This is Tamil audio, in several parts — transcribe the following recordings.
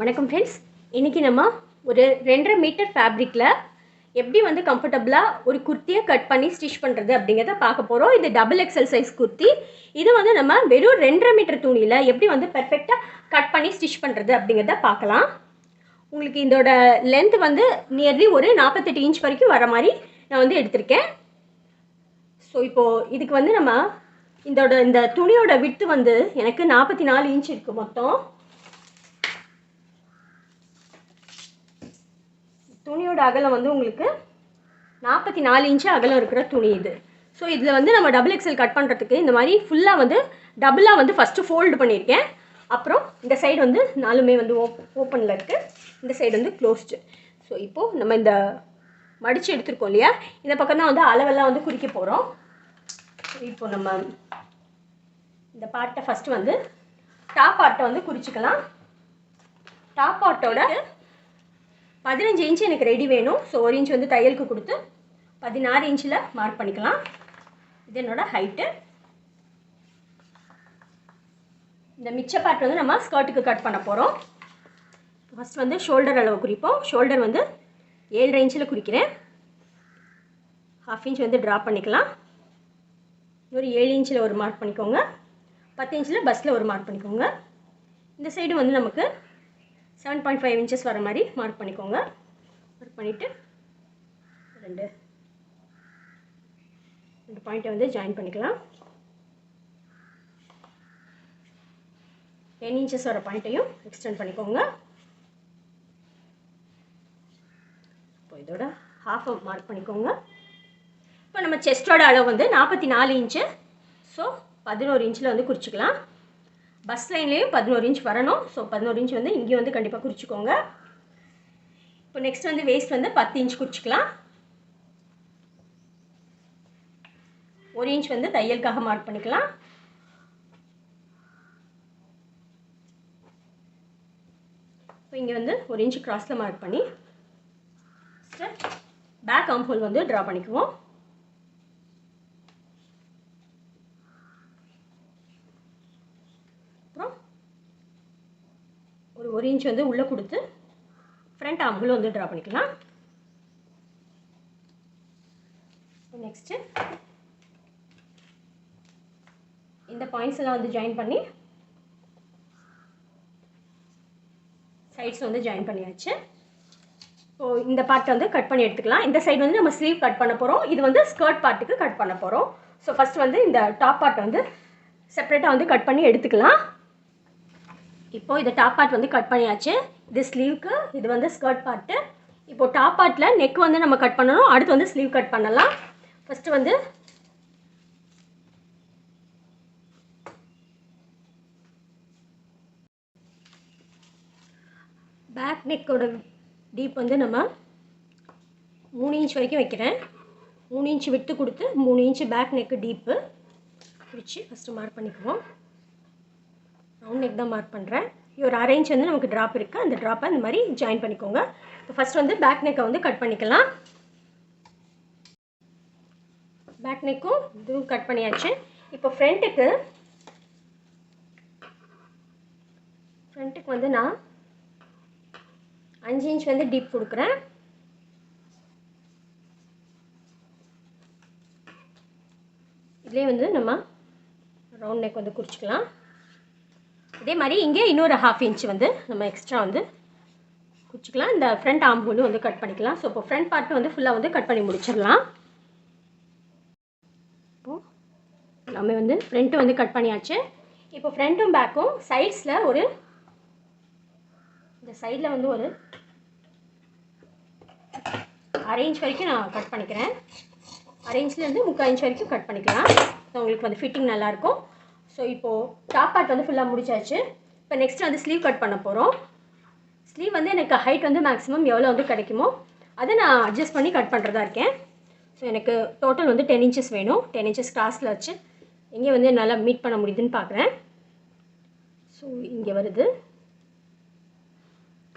வணக்கம் ஃப்ரெண்ட்ஸ் இன்றைக்கி நம்ம ஒரு ரெண்டரை மீட்டர் ஃபேப்ரிக்கில் எப்படி வந்து கம்ஃபர்டபுளாக ஒரு குர்த்தியை கட் பண்ணி ஸ்டிச் பண்ணுறது அப்படிங்கிறத பார்க்க போகிறோம் இது டபுள் எக்ஸல் சைஸ் குர்த்தி. இது வந்து நம்ம வெறும் ரெண்டரை மீட்டர் துணியில் எப்படி வந்து பர்ஃபெக்டாக கட் பண்ணி ஸ்டிச் பண்ணுறது அப்படிங்கிறத பார்க்கலாம். உங்களுக்கு இதோட லென்த் வந்து நியர்லி ஒரு நாற்பத்தெட்டு இன்ச் வரைக்கும் வர மாதிரி நான் வந்து எடுத்திருக்கேன். ஸோ இப்போது இதுக்கு வந்து நம்ம இதோட இந்த துணியோட விட்டு வந்து எனக்கு நாற்பத்தி நாலு இன்ச் இருக்குது மொத்தம். துணியோட அகலம் வந்து உங்களுக்கு நாற்பத்தி நாலு இன்ச்சு அகலம் இருக்கிற துணி இது. ஸோ இதில் வந்து நம்ம டபுள் எக்ஸல் கட் பண்ணுறதுக்கு இந்த மாதிரி ஃபுல்லாக வந்து டபுளாக வந்து ஃபஸ்ட்டு ஃபோல்டு பண்ணியிருக்கேன் அப்புறம் இந்த சைடு வந்து நாலுமே வந்து ஓப் ஓப்பனில் இருக்குது இந்த சைடு வந்து க்ளோஸ்டு ஸோ இப்போது நம்ம இந்த மடித்து எடுத்துருக்கோம் இல்லையா? இந்த பக்கம் தான் வந்து அளவெல்லாம் வந்து குறிக்க போகிறோம் இப்போ நம்ம இந்த பார்ட்டை ஃபஸ்ட்டு வந்து டாப் பார்ட்டை வந்து குறிச்சிக்கலாம். டாப் பார்ட்டோட பதினஞ்சு இன்ச்சு எனக்கு ரெடி வேணும். ஸோ ஒரு இன்ச் வந்து தையலுக்கு கொடுத்து பதினாறு இன்ச்சில் மார்க் பண்ணிக்கலாம். இது என்னோடய ஹைட்டு இந்த மிச்ச பார்ட் வந்து நம்ம ஸ்கர்ட்டுக்கு கட் பண்ண போகிறோம் ஃபஸ்ட் வந்து ஷோல்டர் அளவு குறிப்போம். ஷோல்டர் வந்து ஏழரை இன்ச்சில் குறிக்கிறேன். ஹாஃப் இன்ச் வந்து ட்ரா பண்ணிக்கலாம். ஒரு ஏழு இன்ச்சில் ஒரு மார்க் பண்ணிக்கோங்க. பத்து இன்ச்சில் பஸ்ஸில் ஒரு மார்க் பண்ணிக்கோங்க. இந்த சைடு வந்து நமக்கு செவன் பாயிண்ட் ஃபைவ் இன்ச்சஸ் வர மாதிரி மார்க் பண்ணிக்கோங்க. மார்க் பண்ணிவிட்டு ரெண்டு. ரெண்டு பாயிண்ட்டை வந்து ஜாயின் பண்ணிக்கலாம். டென் இன்ச்சஸ் வர பாயிண்ட்டையும் எக்ஸ்டெண்ட் பண்ணிக்கோங்க. இப்போ இதோட ஹாஃப் மார்க் பண்ணிக்கோங்க. இப்போ நம்ம செஸ்டோட அளவு வந்து நாற்பத்தி நாலு இன்ச்சு ஸோ பதினோரு இன்ச்சில் வந்து குறிச்சிக்கலாம். பஸ் லைன்லேயும் பதினோரு இன்ச் வரணும். ஸோ பதினோரு இன்ச் வந்து இங்கேயும் வந்து கண்டிப்பாக குறிச்சிக்கோங்க. இப்போ நெக்ஸ்ட் வந்து வேஸ்ட் வந்து பத்து இன்ச் குறிச்சிக்கலாம். ஒரு இன்ச் வந்து தையலுக்காக மார்க் பண்ணிக்கலாம். இப்போ இங்கே வந்து ஒரு இன்ச் கிராஸில் மார்க் பண்ணி பேக் அம்போல் வந்து ட்ரா பண்ணிக்குவோம் அப்புறம் ஒரு இன்ச் வந்து உள்ளே கொடுத்து ஃப்ரண்ட் ஆம்குள்ள வந்து ட்ரா பண்ணிக்கலாம். நெக்ஸ்ட்டு இந்த பாயிண்ட்ஸ் எல்லாம் வந்து ஜாயின் பண்ணி சைட்ஸ் வந்து ஜாயின் பண்ணியாச்சு. ஸோ இந்த பார்ட்டை வந்து கட் பண்ணி எடுத்துக்கலாம். இந்த சைடு வந்து நம்ம ஸ்லீவ் கட் பண்ண போகிறோம் இது வந்து ஸ்கர்ட் பார்ட்டுக்கு கட் பண்ண போகிறோம் ஸோ ஃபஸ்ட் வந்து இந்த டாப் பார்ட்டை வந்து செப்பரேட்டாக வந்து கட் பண்ணி எடுத்துக்கலாம். இப்போ இந்த டாப் பார்ட் வந்து கட் பண்ணியாச்சு. இது ஸ்லீவ்க்கு இது வந்து ஸ்கர்ட் பார்ட்டு இப்போ டாப் பார்ட்டில் நெக் வந்து நம்ம கட் பண்ணணும். அடுத்து வந்து ஸ்லீவ் கட் பண்ணலாம். ஃபஸ்ட்டு வந்து பேக் நெக்கோட டீப் வந்து நம்ம மூணு இன்ச் வரைக்கும் வைக்கிறேன். மூணு இன்ச் விட்டு கொடுத்து மூணு இன்ச் பேக் நெக்கு டீப்பு பிடிச்சி ஃபஸ்ட்டு மார்க் பண்ணிக்குவோம். ரவுண்ட் நெக் தான் மார்க் பண்ணுறேன் ஒரு அரேஞ்ச் வந்து நமக்கு ட்ராப் இருக்குது அந்த ட்ராப்பை அந்த மாதிரி ஜாயின் பண்ணிக்கோங்க. இப்போ ஃபஸ்ட் வந்து பேக் நெக்கை வந்து கட் பண்ணிக்கலாம். பேக் நெக்கும் இதுவும் கட் பண்ணியாச்சு. இப்போ ஃப்ரண்ட்டுக்கு ஃப்ரண்ட்டுக்கு வந்து நான் அஞ்சு இன்ச் வந்து டீப் கொடுக்குறேன். இதுலேயே வந்து நம்ம ரவுண்ட் நெக் வந்து குறிச்சிக்கலாம். இதே மாதிரி இங்கே இன்னொரு ஹாஃப் இன்ச் வந்து நம்ம எக்ஸ்ட்ரா வந்து குச்சிக்கலாம். இந்த ஃப்ரண்ட் ஆம் ஹோலும் வந்து கட் பண்ணிக்கலாம். ஸோ இப்போ ஃப்ரண்ட் பார்ட்டு வந்து ஃபுல்லாக வந்து கட் பண்ணி முடிச்சிடலாம். இப்போது நம்ம வந்து ஃப்ரண்ட்டு வந்து கட் பண்ணியாச்சு. இப்போ ஃப்ரண்ட்டும் பேக்கும் சைட்ஸில் ஒரு இந்த சைடில் வந்து ஒரு அரை இன்ச் வரைக்கும் நான் கட் பண்ணிக்கிறேன். அரை இன்ச்லேருந்து முக்கால் இன்ச் வரைக்கும் கட் பண்ணிக்கலாம். ஸோ உங்களுக்கு வந்து ஃபிட்டிங் நல்லாயிருக்கும் ஸோ இப்போது டாப் பார்ட் வந்து ஃபுல்லாக முடிச்சாச்சு. இப்போ நெக்ஸ்ட் வந்து ஸ்லீவ் கட் பண்ண போகிறோம் ஸ்லீவ் வந்து எனக்கு ஹைட் வந்து மேக்ஸிமம் எவ்வளோ வந்து கிடைக்குமோ அதை நான் அட்ஜஸ்ட் பண்ணி கட் பண்ணுறதா இருக்கேன். ஸோ எனக்கு டோட்டல் வந்து டென் இன்ச்சஸ் வேணும். டென் இன்ச்சஸ் கிராஸில் வச்சு எங்கே வந்து நல்லா மீட் பண்ண முடியுதுன்னு பார்க்குறேன் ஸோ இங்கே வருது.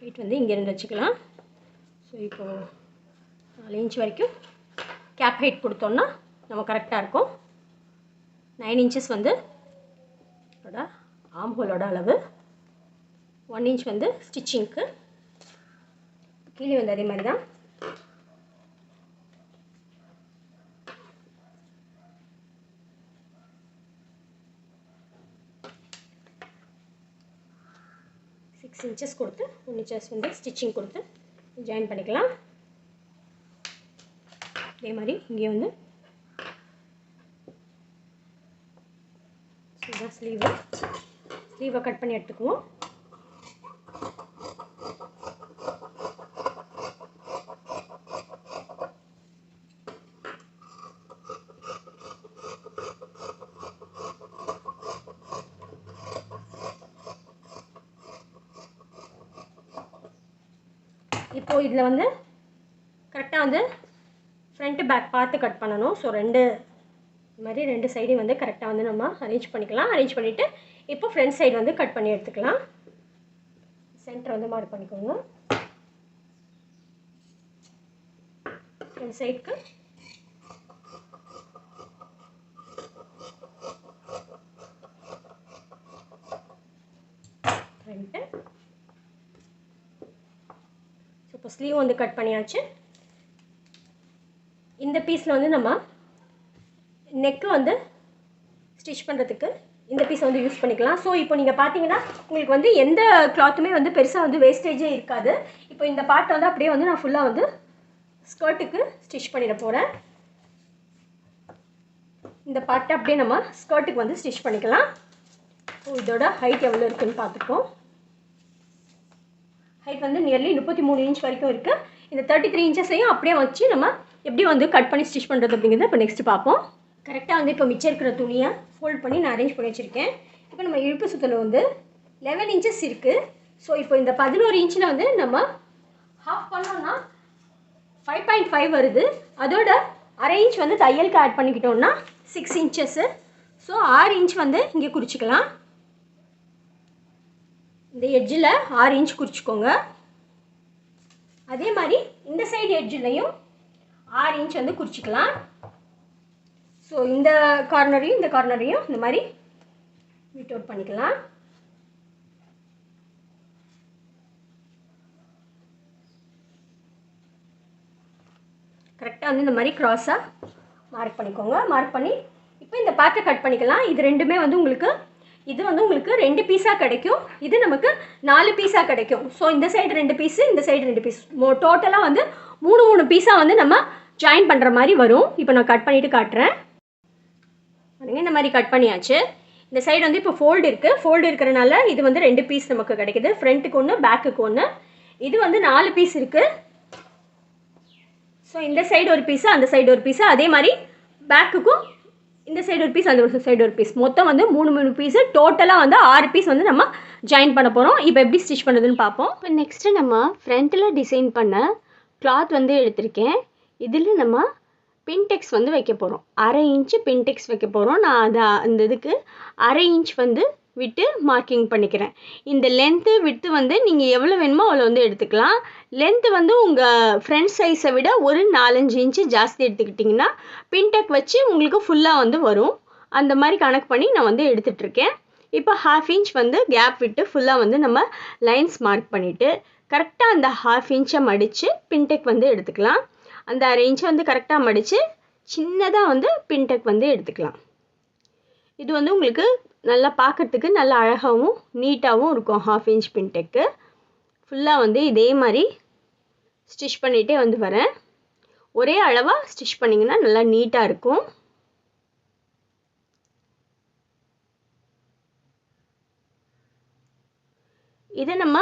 ஹைட் வந்து இங்கேருந்து வச்சுக்கலாம். ஸோ இப்போது நாலு இன்ச் வரைக்கும் கேப் ஹைட் கொடுத்தோன்னா நம்ம கரெக்டாக இருக்கும். நைன் இன்ச்சஸ் வந்து அதோட ஆம் ஹோலோட அளவு. ஒன் இன்ச் வந்து ஸ்டிச்சிங்க்கு கீழே வந்து அதே மாதிரி தான். சிக்ஸ் இன்ச்சஸ் கொடுத்து ஒன் இன்ச்சஸ் வந்து ஸ்டிச்சிங் கொடுத்து ஜாயின் பண்ணிக்கலாம். அதே மாதிரி இங்கே வந்து இதுதான் ஸ்லீவு ஸ்லீவை கட் பண்ணி எடுத்துக்குவோம். இப்போது இதில் வந்து கரெக்டாக வந்து ஃப்ரண்ட்டு பேக் பார்த்து கட் பண்ணணும். ஸோ ரெண்டு இது மாதிரி ரெண்டு சைடையும் வந்து கரெக்டாக வந்து நம்ம அரேஞ்ச் பண்ணிக்கலாம். அரேஞ்ச் பண்ணிவிட்டு இப்போ ஃப்ரண்ட் சைடு வந்து கட் பண்ணி எடுத்துக்கலாம். சென்டர் வந்து மார்க் பண்ணிக்கோங்க. ஃப்ரண்ட் சைடுக்கு ஃப்ரண்ட்டு ஸோ இப்போ ஸ்லீவ் வந்து கட் பண்ணியாச்சு. இந்த பீஸில் வந்து நம்ம நெக்கு வந்து ஸ்டிச் பண்ணுறதுக்கு இந்த பீஸை வந்து யூஸ் பண்ணிக்கலாம். ஸோ இப்போ நீங்கள் பார்த்தீங்கன்னா உங்களுக்கு வந்து எந்த கிளாத்துமே வந்து பெருசாக வந்து வேஸ்டேஜே இருக்காது. இப்போ இந்த பார்ட்டை வந்து அப்படியே வந்து நான் ஃபுல்லாக வந்து ஸ்கர்ட்டுக்கு ஸ்டிச் பண்ணிட போகிறேன் இந்த பார்ட்டை அப்படியே நம்ம ஸ்கர்ட்டுக்கு வந்து ஸ்டிச் பண்ணிக்கலாம். ஸோ இதோட ஹைட் எவ்வளோ இருக்குன்னு பார்த்துப்போம். ஹைட் வந்து நியர்லி முப்பத்தி மூணு இன்ச் வரைக்கும் இருக்குது இந்த தேர்ட்டி த்ரீ இன்ச்சஸையும் அப்படியே வச்சு நம்ம எப்படி வந்து கட் பண்ணி ஸ்டிச் பண்ணுறது அப்படிங்கிறத இப்போ நெக்ஸ்ட் பார்ப்போம். கரெக்டாக வந்து இப்போ மிச்சம் இருக்கிற துணியை ஃபோல்ட் பண்ணி நான் அரேஞ்ச் பண்ணி வச்சுருக்கேன். இப்போ நம்ம இழுப்பு சுத்தல் வந்து லெவன் இன்ச்சஸ் இருக்குது ஸோ இப்போ இந்த பதினோரு இன்ச்சில் வந்து நம்ம ஹாஃப் பண்ணோம்னா ஃபைவ் பாயிண்ட் ஃபைவ் வருது. அதோட அரை இன்ச் வந்து தையலுக்கு ஆட் பண்ணிக்கிட்டோம்னா சிக்ஸ் இன்ச்சஸ்ஸு ஸோ ஆறு இன்ச் வந்து இங்கே குறிச்சிக்கலாம். இந்த எட்ஜில் ஆறு இன்ச் குறிச்சிக்கோங்க. அதே மாதிரி இந்த சைடு எட்ஜிலையும் ஆறு இன்ச் வந்து குறிச்சிக்கலாம். ஸோ இந்த கார்னரையும் இந்த கார்னரையும் இந்த மாதிரி விட் அவுட் பண்ணிக்கலாம். கரெக்டாக வந்து இந்த மாதிரி க்ராஸாக மார்க் பண்ணிக்கோங்க. மார்க் பண்ணி இப்போ இந்த பார்ட்டை கட் பண்ணிக்கலாம். இது ரெண்டுமே வந்து உங்களுக்கு இது வந்து உங்களுக்கு ரெண்டு பீஸாக கிடைக்கும். இது நமக்கு நாலு பீஸாக கிடைக்கும். ஸோ இந்த சைடு ரெண்டு பீஸு இந்த சைடு ரெண்டு பீஸ் மோ டோட்டலாக வந்து மூணு மூணு பீஸாக வந்து நம்ம ஜாயின் பண்ணுற மாதிரி வரும். இப்போ நான் கட் பண்ணிவிட்டு காட்டுறேன். பாருங்க இந்த மாதிரி கட் பண்ணியாச்சு. இந்த சைடு வந்து இப்போ ஃபோல்டு இருக்குது ஃபோல்டு இருக்கிறனால இது வந்து ரெண்டு பீஸ் நமக்கு கிடைக்குது. ஃப்ரண்ட்டுக்கு ஒன்று பேக்குக்கு ஒன்று இது வந்து நாலு பீஸ் இருக்குது ஸோ இந்த சைடு ஒரு பீஸு அந்த சைடு ஒரு பீஸு அதே மாதிரி பேக்குக்கும் இந்த சைடு ஒரு பீஸ் அந்த ஒரு சைடு ஒரு பீஸ் மொத்தம் வந்து மூணு மூணு பீஸு டோட்டலாக வந்து ஆறு பீஸ் வந்து நம்ம ஜாயின் பண்ண போகிறோம் இப்போ எப்படி ஸ்டிச் பண்ணுதுன்னு பார்ப்போம். இப்போ நெக்ஸ்ட்டு நம்ம ஃப்ரண்ட்டில் டிசைன் பண்ண கிளாத் வந்து எடுத்திருக்கேன். இதில் நம்ம பின்டெக்ஸ் வந்து வைக்க போகிறோம் அரை இன்ச்சு பின்டெக்ஸ் வைக்க போகிறோம் நான் அதை அந்த இதுக்கு அரை இன்ச் வந்து விட்டு மார்க்கிங் பண்ணிக்கிறேன். இந்த லென்த்து விட்டு வந்து நீங்கள் எவ்வளோ வேணுமோ அவ்வளோ வந்து எடுத்துக்கலாம். லென்த்து வந்து உங்கள் ஃப்ரண்ட் சைஸை விட ஒரு நாலஞ்சு இன்ச்சு ஜாஸ்தி எடுத்துக்கிட்டிங்கன்னா பின்டெக் வச்சு உங்களுக்கு ஃபுல்லாக வந்து வரும். அந்த மாதிரி கணக்கு பண்ணி நான் வந்து எடுத்துகிட்ருக்கேன் இப்போ ஹாஃப் இன்ச் வந்து கேப் விட்டு ஃபுல்லாக வந்து நம்ம லைன்ஸ் மார்க் பண்ணிவிட்டு கரெக்டாக அந்த ஹாஃப் இன்ச்சை மடித்து பின்டெக் வந்து எடுத்துக்கலாம். அந்த அரை வந்து கரெக்டாக மடித்து சின்னதாக வந்து பின்டெக் வந்து எடுத்துக்கலாம். இது வந்து உங்களுக்கு நல்லா பார்க்கறதுக்கு நல்லா அழகாகவும் நீட்டாகவும் இருக்கும் ஹாஃப் இன்ச் பின்டெக்கு ஃபுல்லாக வந்து இதே மாதிரி ஸ்டிச் பண்ணிகிட்டே வந்து வரேன். ஒரே அளவாக ஸ்டிச் பண்ணிங்கன்னா நல்லா நீட்டாக இருக்கும். இதை நம்ம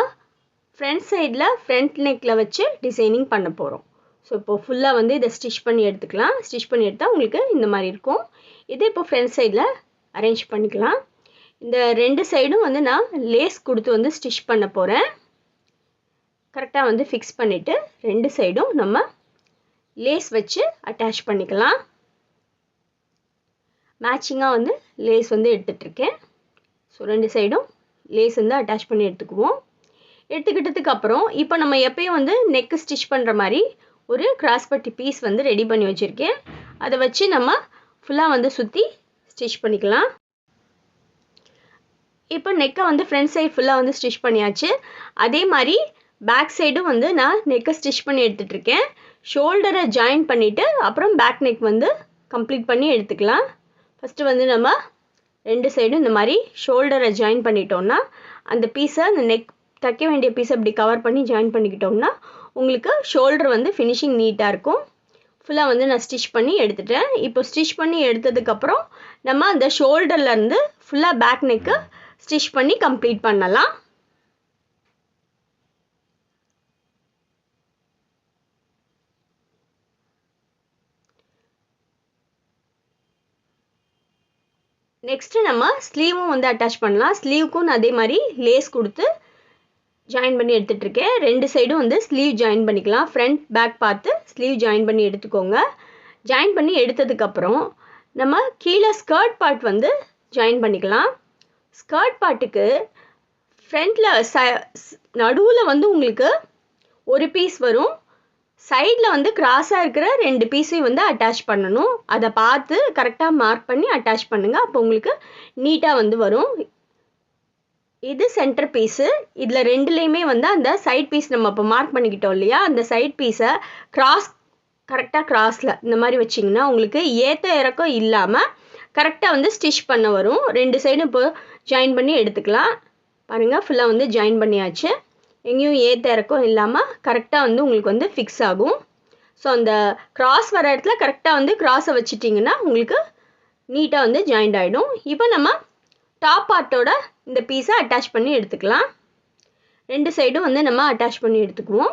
ஃப்ரண்ட் சைடில் ஃப்ரண்ட் நெக்கில் வச்சு டிசைனிங் பண்ண போகிறோம் ஸோ இப்போ ஃபுல்லாக வந்து இதை ஸ்டிச் பண்ணி எடுத்துக்கலாம். ஸ்டிச் பண்ணி எடுத்தால் உங்களுக்கு இந்த மாதிரி இருக்கும். இதை இப்போ ஃப்ரண்ட் சைடில் அரேஞ்ச் பண்ணிக்கலாம். இந்த ரெண்டு சைடும் வந்து நான் லேஸ் கொடுத்து வந்து ஸ்டிச் பண்ண போகிறேன் கரெக்டாக வந்து ஃபிக்ஸ் பண்ணிவிட்டு ரெண்டு சைடும் நம்ம லேஸ் வச்சு அட்டாச் பண்ணிக்கலாம். மேட்சிங்காக வந்து லேஸ் வந்து எடுத்துகிட்ருக்கேன் ஸோ ரெண்டு சைடும் லேஸ் வந்து அட்டாச் பண்ணி எடுத்துக்குவோம். எடுத்துக்கிட்டதுக்கு அப்புறம் இப்போ நம்ம எப்பயும் வந்து நெக்கு ஸ்டிச் பண்ணுற மாதிரி ஒரு கிராஸ்பட்டி பீஸ் வந்து ரெடி பண்ணி வச்சுருக்கேன். அதை வச்சு நம்ம ஃபுல்லாக வந்து சுற்றி ஸ்டிச் பண்ணிக்கலாம். இப்போ நெக்கை வந்து ஃப்ரண்ட் சைடு ஃபுல்லாக வந்து ஸ்டிச் பண்ணியாச்சு. அதே மாதிரி பேக் சைடும் வந்து நான் நெக்கை ஸ்டிச் பண்ணி எடுத்துகிட்ருக்கேன் ஷோல்டரை ஜாயின் பண்ணிவிட்டு அப்புறம் பேக் நெக் வந்து கம்ப்ளீட் பண்ணி எடுத்துக்கலாம். ஃபஸ்ட்டு வந்து நம்ம ரெண்டு சைடும் இந்த மாதிரி ஷோல்டரை ஜாயின் பண்ணிட்டோம்னா அந்த பீஸை அந்த நெக் தைக்க வேண்டிய பீஸை இப்படி கவர் பண்ணி ஜாயின் பண்ணிக்கிட்டோம்னா உங்களுக்கு ஷோல்டர் வந்து ஃபினிஷிங் நீட்டாக இருக்கும். ஃபுல்லாக வந்து நான் ஸ்டிச் பண்ணி எடுத்துட்டேன். இப்போ ஸ்டிச் பண்ணி எடுத்ததுக்கப்புறம் நம்ம அந்த ஷோல்டர்லேருந்து ஃபுல்லாக பேக் நெக்கு ஸ்டிச் பண்ணி கம்ப்ளீட் பண்ணலாம். நெக்ஸ்ட்டு நம்ம ஸ்லீவும் வந்து அட்டாச் பண்ணலாம். ஸ்லீவுக்கும் அதே மாதிரி லேஸ் கொடுத்து ஜாயின் பண்ணி எடுத்துகிட்ருக்கேன் ரெண்டு சைடும் வந்து ஸ்லீவ் ஜாயின் பண்ணிக்கலாம். ஃப்ரண்ட் பேக் பார்த்து ஸ்லீவ் ஜாயின் பண்ணி எடுத்துக்கோங்க. ஜாயின் பண்ணி எடுத்ததுக்கப்புறம் நம்ம கீழே ஸ்கர்ட் பார்ட் வந்து ஜாயின் பண்ணிக்கலாம். ஸ்கர்ட் பார்ட்டுக்கு ஃப்ரண்ட்டில் ச நடுவில் வந்து உங்களுக்கு ஒரு பீஸ் வரும். சைடில் வந்து கிராஸாக இருக்கிற ரெண்டு பீஸையும் வந்து அட்டாச் பண்ணணும். அதை பார்த்து கரெக்டாக மார்க் பண்ணி அட்டாச் பண்ணுங்கள் அப்போ உங்களுக்கு நீட்டாக வந்து வரும். இது சென்டர் பீஸு இதில் ரெண்டுலேயுமே வந்து அந்த சைட் பீஸ் நம்ம இப்போ மார்க் பண்ணிக்கிட்டோம் இல்லையா? அந்த சைட் பீஸை கிராஸ் கரெக்டாக கிராஸில் இந்த மாதிரி வச்சிங்கன்னா உங்களுக்கு ஏற்ற இறக்கம் இல்லாமல் கரெக்டாக வந்து ஸ்டிச் பண்ண வரும். ரெண்டு சைடும் இப்போ ஜாயின் பண்ணி எடுத்துக்கலாம். பாருங்கள் ஃபுல்லாக வந்து ஜாயின் பண்ணியாச்சு. எங்கேயும் ஏற்ற இறக்கம் இல்லாமல் கரெக்டாக வந்து உங்களுக்கு வந்து ஃபிக்ஸ் ஆகும். ஸோ அந்த கிராஸ் வர இடத்துல கரெக்டாக வந்து கிராஸை வச்சிட்டிங்கன்னா உங்களுக்கு நீட்டாக வந்து ஜாயிண்ட் ஆகிடும் இப்போ நம்ம டாப் பார்ட்டோட இந்த பீஸை அட்டாச் பண்ணி எடுத்துக்கலாம். ரெண்டு சைடும் வந்து நம்ம அட்டாச் பண்ணி எடுத்துக்குவோம்.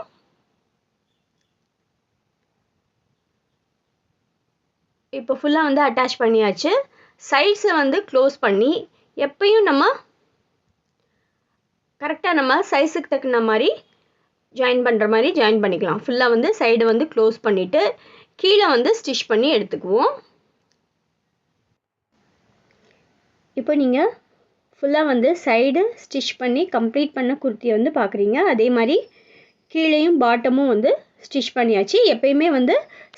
இப்போ ஃபுல்லாக வந்து அட்டாச் பண்ணியாச்சு. சைட்ஸை வந்து க்ளோஸ் பண்ணி எப்பயும் நம்ம கரெக்டாக நம்ம சைஸுக்கு தகுந்த மாதிரி ஜாயின் பண்ணுற மாதிரி ஜாயின் பண்ணிக்கலாம். ஃபுல்லாக வந்து சைடு வந்து க்ளோஸ் பண்ணிவிட்டு கீழே வந்து ஸ்டிச் பண்ணி எடுத்துக்குவோம். இப்போ நீங்கள் ஃபுல்லாக வந்து சைடு ஸ்டிச் பண்ணி கம்ப்ளீட் பண்ண குர்த்தியை வந்து பார்க்குறீங்க அதே மாதிரி கீழேயும் பாட்டமும் வந்து ஸ்டிச் பண்ணியாச்சு. எப்பயுமே வந்து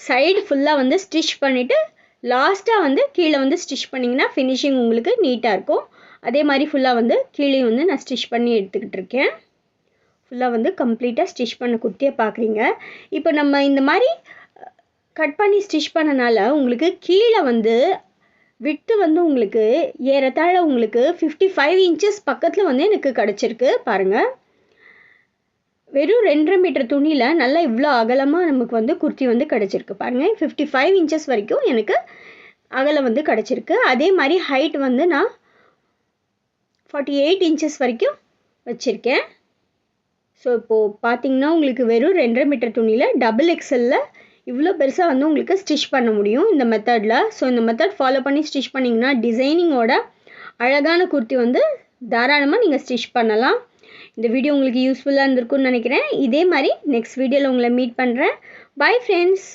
சைடு ஃபுல்லாக வந்து ஸ்டிச் பண்ணிவிட்டு லாஸ்ட்டாக வந்து கீழே வந்து ஸ்டிச் பண்ணிங்கன்னா ஃபினிஷிங் உங்களுக்கு நீட்டாக இருக்கும். அதே மாதிரி ஃபுல்லாக வந்து கீழே வந்து நான் ஸ்டிச் பண்ணி எடுத்துக்கிட்டு இருக்கேன். ஃபுல்லாக வந்து கம்ப்ளீட்டாக ஸ்டிச் பண்ண குர்த்தியை பார்க்குறீங்க இப்போ நம்ம இந்த மாதிரி கட் பண்ணி ஸ்டிச் பண்ணனால உங்களுக்கு கீழே வந்து விட்டு வந்து உங்களுக்கு ஏறத்தாழ உங்களுக்கு ஃபிஃப்டி ஃபைவ் இன்ச்சஸ் பக்கத்தில் வந்து எனக்கு கிடச்சிருக்கு. பாருங்கள் வெறும் ரெண்டரை மீட்டர் துணியில் நல்லா இவ்வளோ அகலமாக நமக்கு வந்து குர்த்தி வந்து கிடச்சிருக்கு. பாருங்கள் ஃபிஃப்டி ஃபைவ் இன்ச்சஸ் வரைக்கும் எனக்கு அகலம் வந்து கிடச்சிருக்கு. அதே மாதிரி ஹைட் வந்து நான் ஃபார்ட்டி எயிட் இன்ச்சஸ் வரைக்கும் வச்சுருக்கேன். ஸோ இப்போது பார்த்தீங்கன்னா உங்களுக்கு வெறும் ரெண்டரை மீட்டர் துணியில் டபுள் எக்ஸலில் இவ்வளோ பெருசாக வந்து உங்களுக்கு ஸ்டிச் பண்ண முடியும் இந்த மெத்தடில் ஸோ இந்த மெத்தட் ஃபாலோ பண்ணி ஸ்டிச் பண்ணிங்கன்னா டிசைனிங்கோட அழகான குர்த்தி வந்து தாராளமாக நீங்கள் ஸ்டிச் பண்ணலாம். இந்த வீடியோ உங்களுக்கு யூஸ்ஃபுல்லாக இருந்திருக்கும்னு நினைக்கிறேன். இதே மாதிரி நெக்ஸ்ட் வீடியோவில் உங்களை மீட் பண்ணுறேன் பை ஃப்ரெண்ட்ஸ்